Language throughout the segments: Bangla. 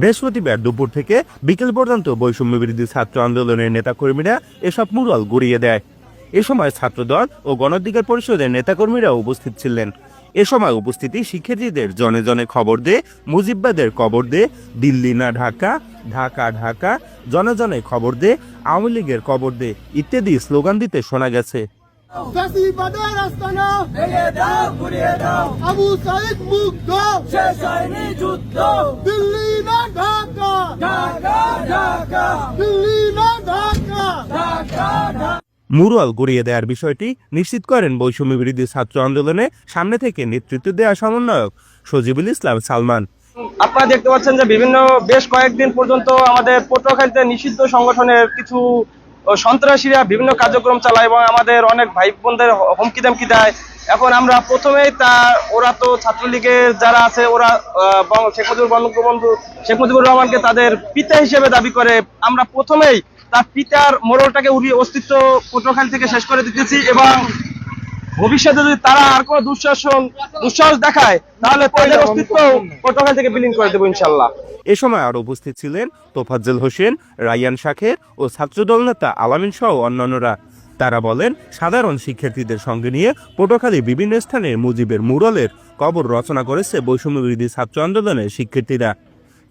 বৃহস্পতিবার দুপুর থেকে বিকেল পর্যন্ত বৈষম্য বিরোধী ছাত্র আন্দোলনের নেতাকর্মীরা এসব মুরাল গড়িয়ে দেয়। এ সময় ছাত্রদল ও গণঅধিকার পরিষদের নেতাকর্মীরা উপস্থিত ছিলেন। এ সময় উপস্থিতি শিক্ষার্থীদের জনে জনে খবর দে মুজিববাদের কবর দে দিল্লি না ঢাকা ঢাকা ঢাকা, জনে জনে খবর দে আওয়ামী লীগের কবর দে ইত্যাদি স্লোগান দিতে শোনা গেছে। ফ্যাসিবাদের আস্তানা ভেঙে দাও ঘুরিয়ে দাও। আবু সাইদ মুগ্ধ। শেষ হয়নি যুদ্ধ। দিল্লি না ঢাকা। ঢাকা ঢাকা। দিল্লি না ঢাকা। ঢাকা ঢাকা। মুরাল গড়িয়ে দেওয়ার বিষয়টি নিশ্চিত করেন বৈষম্য বিরোধী ছাত্র আন্দোলনে সামনে থেকে নেতৃত্ব দেওয়া সমন্বয়ক সজিবুল ইসলাম সালমান। আপনারা দেখতে পাচ্ছেন যে বিভিন্ন বেশ কয়েকদিন পর্যন্ত আমাদের পটুয়াখালীতে নিষিদ্ধ সংগঠনের কিছু সন্ত্রাসীরা বিভিন্ন কার্যক্রম চালায় এবং আমাদের অনেক ভাই বোনদের হুমকি দামকি দেয়। এখন আমরা প্রথমেই তা, ওরা তো ছাত্রলীগের যারা আছে, ওরা শেখ মুজিবুর বঙ্গবন্ধু, শেখ মুজিবুর রহমানকে তাদের পিতা হিসেবে দাবি করে। আমরা প্রথমেই তার পিতার মোড়লটাকে উড়িয়ে অস্তিত্ব পটুয়াখালী থেকে শেষ করে দিতেছি এবং ভবিষ্যতে যদি তারা আর কোনো দুঃশাসন দুঃসাহস দেখায় তাহলে তাদের অস্তিত্ব পটুয়াখালী থেকে বিলীন করে দেবো ইনশাল্লাহ এ সময় আরও উপস্থিত ছিলেন তোফাজ্জল হোসেন রায়ান শাখের ও ছাত্রদল নেতা আলামিন সহ অন্যান্যরা। তারা বলেন সাধারণ শিক্ষার্থীদের সঙ্গে নিয়ে পটুয়াখালী বিভিন্ন স্থানে মুজিবের মুরলের কবর রচনা করেছে বৈষম্য বিরোধী ছাত্র আন্দোলনের শিক্ষার্থীরা।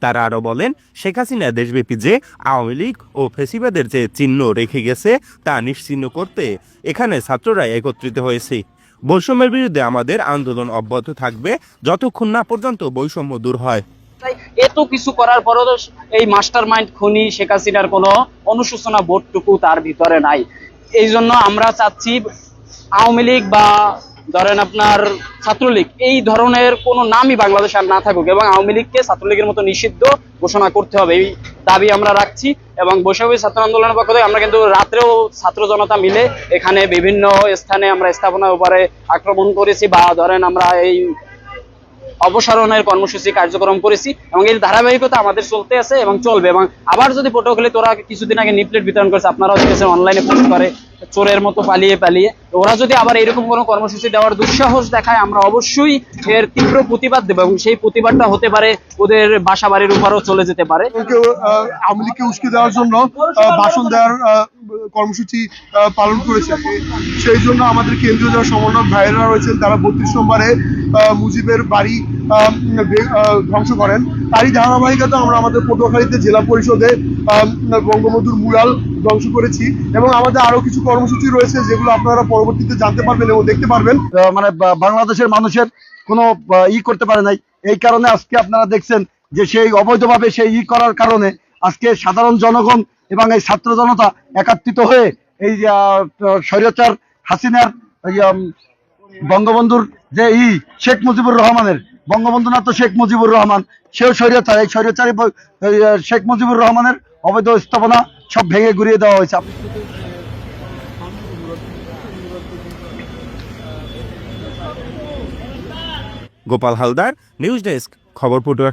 তারা আরও বলেন, শেখ হাসিনা দেশব্যাপী যে আওয়ামী লীগ ও ফেসিবাদের যে চিহ্ন রেখে গেছে, তা নিশ্চিহ্ন করতে এখানে ছাত্ররা একত্রিত হয়েছে। বৈষম্যের বিরুদ্ধে আমাদের আন্দোলন অব্যাহত থাকবে যতক্ষণ না পর্যন্ত বৈষম্য দূর হয়। এত কিছু করার পরও এই মাস্টার মাইন্ড খুনি শেখ হাসিনার কোনো অনুশোচনা বোধটুকু তার ভিতরে নাই। এই জন্য আমরা চাচ্ছি আওয়ামী লীগ বা ধরেন আপনার ছাত্রলীগ, এই ধরনের কোনো নামই বাংলাদেশে আর না থাকুক এবং আওয়ামী লীগকে ছাত্রলীগের মতো নিষিদ্ধ ঘোষণা করতে হবে। এই দাবি আমরা রাখছি এবং বৈষম্য ছাত্র আন্দোলনের পক্ষ থেকে আমরা কিন্তু রাত্রেও ছাত্র জনতা মিলে এখানে বিভিন্ন স্থানে আমরা স্থাপনার উপরে আক্রমণ করেছি বা ধরেন আমরা এই অপসারণের কর্মসূচি কার্যক্রম করেছি এবং এই ধারাবাহিকতা আমাদের চলতে আছে এবং চলবে এবং আবার যদি পটুয়াখালী তোরা কিছুদিন আগে নিপলেট বিতরণ করেছে, আপনারাও দেখেছেন অনলাইনে পোস্ট করে। চোরের মতো পালিয়ে পালিয়ে। ওরা যদি আবার এরকম কোনো কর্মসূচি দেওয়ার দুঃসাহস দেখায়, আমরা অবশ্যই এর তীব্র প্রতিবাদ দেবো এবং সেই প্রতিবাদটা হতে পারে ওদের বাসা বাড়ির উপরও চলে যেতে পারে। আওয়ামী উস্কে দেওয়ার জন্য ভাষণ দেওয়ার কর্মসূচি পালন করেছে। সেই জন্য আমাদের কেন্দ্রীয় যারা সমন্বয়ক ভাইয়েরা রয়েছেন, তারা বত্রিশ নম্বরে মুজিবের বাড়ি ধ্বংস করেন। তারই ধারাবাহিকতা আমরা আমাদের পটুয়াখালীতে জেলা পরিষদে বঙ্গবন্ধুর মুরাল ধ্বংস করেছি এবং আমাদের আরও কিছু কর্মসূচি রয়েছে যেগুলো আপনারা পরবর্তীতে জানতে পারবেন এবং দেখতে পারবেন। মানে বাংলাদেশের মানুষের কোনো ই করতে পারে নাই। এই কারণে আজকে আপনারা দেখছেন যে সেই অবৈধভাবে সেই ই করার কারণে আজকে সাধারণ জনগণ এবং এই ছাত্র জনতা একাত্রিত হয়ে এই স্বৈরাচার হাসিনার বঙ্গবন্ধুর যে ই শেখ মুজিবুর রহমানের বঙ্গবন্ধু না তো শেখ মুজিবুর রহমান, সেও স্বৈরাচার। এই স্বৈরাচারী শেখ মুজিবুর রহমানের অবৈধ স্থাপনা সব ভেঙে ঘুরিয়ে দেওয়া হয়েছে। গোপাল হালদার নিউজ ডেস্ক খবর পটুয়া